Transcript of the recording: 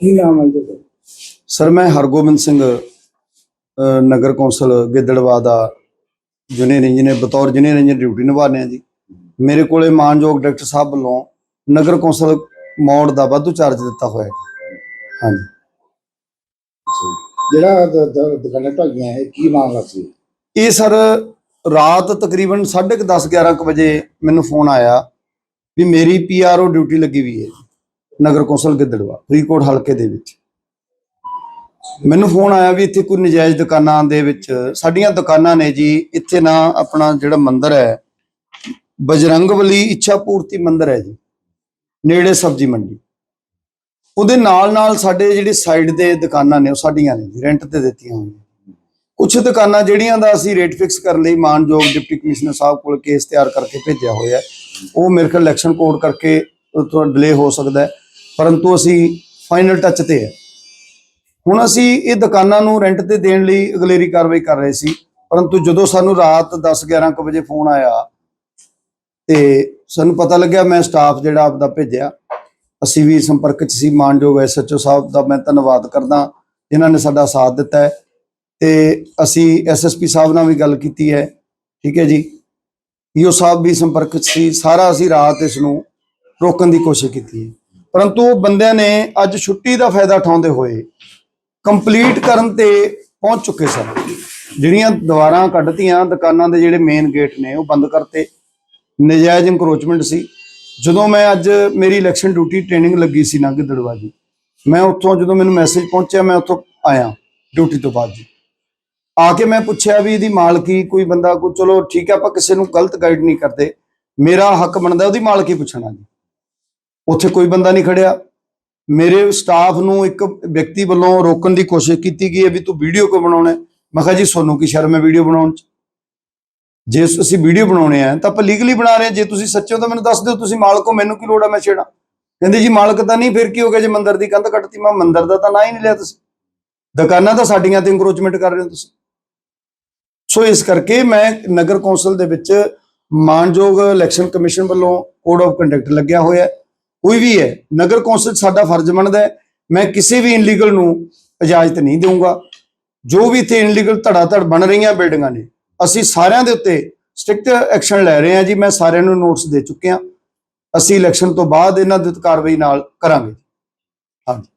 ਕੀ ਨਾਮ ਹੈ ਜੀ ਸਰ ਮੈਂ ਹਰਗੋਬਿੰਦ ਸਿੰਘ ਨਗਰ ਕੌਂਸਲ ਗਿੱਦੜਵਾ ਦਾ ਜੂਨੀਅਰ ਇੰਜੀਨੀਅਰ ਬਤੌਰ ਜੂਨੀਅਰ ਇੰਜੀਨੀਅਰ ਡਿਊਟੀ ਨਿਭਾ ਰਿਹਾ ਜੀ। ਮੇਰੇ ਕੋਲੇ ਮਾਨਯੋਗ ਡਾਇਰੈਕਟਰ ਸਾਹਿਬ ਵੱਲੋਂ ਨਗਰ ਕੌਂਸਲ ਮੌੜ ਦਾ ਵਾਧੂ ਚਾਰਜ ਦਿੱਤਾ ਹੋਇਆ ਹੈ ਹਾਂਜੀ। ਜਿਹੜਾ ਦੁਕਾਨਾਂ ਢਾਈਆਂ ਹੈ ਕੀ ਮਾਮਲਾ ਸੀ? ਇਹ ਸਰ ਰਾਤ ਤਕਰੀਬਨ 10:30 11 ਕੁ ਵਜੇ ਮੈਨੂੰ ਫੋਨ ਆਇਆ ਵੀ ਮੇਰੀ ਪੀਆਰਓ ਡਿਊਟੀ ਲੱਗੀ ਵੀ ਹੈ ਨਗਰ ਕੌਂਸਲ ਗਿੱਦੜਵਾ, ਫਰੀਦਕੋਟ ਹਲਕੇ ਦੇ ਵਿੱਚ। ਮੈਨੂੰ ਫੋਨ ਆਇਆ ਵੀ ਇੱਥੇ ਕੋਈ ਨਜਾਇਜ਼ ਦੁਕਾਨਾਂ ਦੇ ਵਿੱਚ, ਸਾਡੀਆਂ ਦੁਕਾਨਾਂ ਨੇ ਜੀ, ਇੱਥੇ ਨਾ ਆਪਣਾ ਜਿਹੜਾ ਮੰਦਿਰ ਹੈ, ਬਜਰੰਗਬਲੀ ਇੱਛਾ ਪੂਰਤੀ ਮੰਦਿਰ ਹੈ ਜੀ, ਨੇੜੇ ਸਬਜ਼ੀ ਮੰਡੀ। ਉਹਦੇ ਨਾਲ ਨਾਲ ਸਾਡੇ ਜਿਹੜੇ ਸਾਈਡ ਦੇ ਦੁਕਾਨਾਂ ਨੇ, ਉਹ ਸਾਡੀਆਂ ਨੇ ਜੀ, ਰੈਂਟ ਤੇ ਦਿੱਤੀਆਂ ਹੋਈਆਂ। ਕੁਝ ਦੁਕਾਨਾਂ ਜਿਹੜੀਆਂ ਦਾ ਅਸੀਂ ਰੇਟ ਫਿਕਸ ਕਰਨ ਲਈ ਮਾਨਯੋਗ ਡਿਪਟੀ ਕਮਿਸ਼ਨਰ ਸਾਹਿਬ ਕੋਲ ਕੇਸ ਤਿਆਰ ਕਰਕੇ ਭੇਜਿਆ ਹੋਇਆ ਉਹ ਮੇਰੇ ਖਿਆਲ ਇਲੈਕਸ਼ਨ ਕੋਡ ਕਰਕੇ ਥੋੜਾ ਡਿਲੇ ਹੋ ਸਕਦਾ ਹੈ। ਪਰੰਤੂ ਅਸੀਂ ਫਾਈਨਲ ਟੱਚ ਤੇ ਹੈ। ਹੁਣ ਅਸੀਂ ਇਹ ਦੁਕਾਨਾਂ ਨੂੰ ਰੈਂਟ ਤੇ ਦੇਣ ਲਈ ਅਗਲੇਰੀ ਕਾਰਵਾਈ ਕਰ ਰਹੇ ਸੀ। ਪਰੰਤੂ ਜਦੋਂ ਸਾਨੂੰ ਰਾਤ 10 11 ਕੁ ਵਜੇ ਫੋਨ ਆਇਆ ਤੇ ਸਾਨੂੰ ਪਤਾ ਲੱਗਿਆ ਮੈਂ ਸਟਾਫ ਜਿਹੜਾ ਆਪਦਾ ਭੇਜਿਆ। ਅਸੀਂ ਵੀ ਸੰਪਰਕ 'ਚ ਸੀ, ਮਾਨਯੋਗ ਐਸਐਚਓ ਸਾਹਿਬ ਦਾ ਮੈਂ ਧੰਨਵਾਦ ਕਰਦਾ, ਜਿਨ੍ਹਾਂ ਨੇ ਸਾਡਾ ਸਾਥ ਦਿੱਤਾ ਹੈ। ਤੇ ਅਸੀਂ ਐਸਐਸਪੀ ਸਾਹਿਬ ਨਾਲ ਵੀ ਗੱਲ ਕੀਤੀ ਹੈ, ਠੀਕ ਹੈ ਜੀ। ਈਓ ਸਾਹਿਬ ਵੀ ਸੰਪਰਕ 'ਚ ਸੀ, ਸਾਰਾ ਅਸੀਂ ਰਾਤ ਇਸ ਨੂੰ ਰੋਕਣ ਦੀ ਕੋਸ਼ਿਸ਼ ਕੀਤੀ ਹੈ। ਪਰੰਤੂ ਉਹ ਬੰਦਿਆਂ ਨੇ ਅੱਜ ਛੁੱਟੀ ਦਾ ਫਾਇਦਾ ਉਠਾਉਂਦੇ ਹੋਏ ਕੰਪਲੀਟ ਕਰਨ ਤੇ ਪਹੁੰਚ ਚੁੱਕੇ ਸਨ। ਜਿਹੜੀਆਂ ਦੀਵਾਰਾਂ ਕੱਢਤੀਆਂ, ਦੁਕਾਨਾਂ ਦੇ ਜਿਹੜੇ ਮੇਨ ਗੇਟ ਨੇ, ਉਹ ਬੰਦ ਕਰਤੇ। ਨਜਾਇਜ਼ ਇਨਕਰੋਚਮੈਂਟ ਸੀ। ਜਦੋਂ ਮੈਂ ਅੱਜ ਮੇਰੀ ਇਲੈਕਸ਼ਨ ਡਿਊਟੀ ਟ੍ਰੇਨਿੰਗ ਲੱਗੀ ਸੀ ਨਾ ਗਿੱਦੜਵਾ ਜੀ, ਮੈਂ ਉੱਥੋਂ ਜਦੋਂ ਮੈਨੂੰ ਮੈਸੇਜ ਪਹੁੰਚਿਆ, ਮੈਂ ਉੱਥੋਂ ਆਇਆ ਡਿਊਟੀ ਤੋਂ ਬਾਅਦ ਜੀ। ਆ ਕੇ ਮੈਂ ਪੁੱਛਿਆ ਵੀ ਇਹਦੀ ਮਾਲਕੀ ਕੋਈ ਬੰਦਾ, ਕੋਈ ਚਲੋ ਠੀਕ ਹੈ ਆਪਾਂ ਕਿਸੇ ਨੂੰ ਗਲਤ ਗਾਈਡ ਨਹੀਂ ਕਰਦੇ। ਮੇਰਾ ਹੱਕ ਬਣਦਾ ਉਹਦੀ ਮਾਲਕੀ ਪੁੱਛਣਾ ਜੀ। ਉੱਥੇ ਕੋਈ ਬੰਦਾ ਨਹੀਂ ਖੜਿਆ। ਮੇਰੇ ਸਟਾਫ ਨੂੰ ਇੱਕ ਵਿਅਕਤੀ ਵੱਲੋਂ ਰੋਕਣ ਦੀ ਕੋਸ਼ਿਸ਼ ਕੀਤੀ ਗਈ ਹੈ ਵੀ ਤੂੰ ਵੀਡੀਓ ਕਿਉਂ ਬਣਾਉਣਾ ਮੈਂ ਕਿਹਾ ਜੀ, ਤੁਹਾਨੂੰ ਕੀ ਸ਼ਰਮ ਹੈ ਵੀਡੀਓ ਬਣਾਉਣ 'ਚ? ਜੇ ਅਸੀਂ ਵੀਡੀਓ ਬਣਾਉਣੇ ਆ, ਤਾਂ ਆਪਾਂ ਲੀਗਲੀ ਬਣਾ ਰਹੇ ਹਾਂ। ਜੇ ਤੁਸੀਂ ਸੱਚੇ ਹੋ ਤਾਂ ਮੈਨੂੰ ਦੱਸ ਦਿਓ, ਤੁਸੀਂ ਮਾਲਕ ਹੋ, ਮੈਨੂੰ ਕੀ ਲੋੜ ਆ ਮੈਂ ਛੇੜਾਂ? ਕਹਿੰਦੇ ਜੀ, ਮਾਲਕ ਤਾਂ ਨਹੀਂ, ਫਿਰ ਕੀ ਹੋ ਗਿਆ ਜੇ ਮੰਦਰ ਦੀ ਕੰਧ ਕੱਟਤੀ? ਮੈਂ ਮੰਦਰ ਦਾ ਤਾਂ ਨਾਂ ਹੀ ਨਹੀਂ ਲਿਆ ਤੁਸੀਂ। ਦੁਕਾਨਾਂ ਤਾਂ ਸਾਡੀਆਂ ਤੇ ਇੰਕਰੋਚਮੈਂਟ ਕਰ ਰਹੇ ਹੋ ਤੁਸੀਂ। ਸੋ ਇਸ ਕਰਕੇ ਮੈਂ ਨਗਰ ਕੌਂਸਲ ਦੇ ਵਿੱਚ ਮਾਨਯੋਗ ਇਲੈਕਸ਼ਨ ਕਮਿਸ਼ਨ ਵੱਲੋਂ ਕੋਡ ਆਫ ਕੰਡਕਟ ਲੱਗਿਆ ਹੋਇਆ ਹੈ। ਕੋਈ ਵੀ ਹੈ, ਨਗਰ ਕੌਂਸਲ ਸਾਡਾ ਫਰਜ਼ ਬਣਦਾ ਹੈ, ਮੈਂ ਕਿਸੇ ਵੀ ਇਨਲੀਗਲ ਨੂੰ ਇਜਾਜ਼ਤ ਨਹੀਂ ਦੇਵਾਂਗਾ ਜੋ ਵੀ ਇੱਥੇ ਇਨਲੀਗਲ ਧੜਾ ਧੜ ਬਣ ਰਹੀਆਂ ਬਿਲਡਿੰਗਾਂ ਨੇ, ਅਸੀਂ ਸਾਰਿਆਂ ਦੇ ਉੱਤੇ ਸਟ੍ਰਿਕਟ ਐਕਸ਼ਨ ਲੈ ਰਹੇ ਹਾਂ ਜੀ, ਮੈਂ ਸਾਰਿਆਂ ਨੂੰ ਨੋਟਸ ਦੇ ਚੁੱਕਿਆ। ਅਸੀਂ ਇਲੈਕਸ਼ਨ ਤੋਂ ਬਾਅਦ ਇਹਨਾਂ ਦੀ ਕਾਰਵਾਈ ਨਾਲ ਕਰਾਂਗੇ ਹਾਂਜੀ।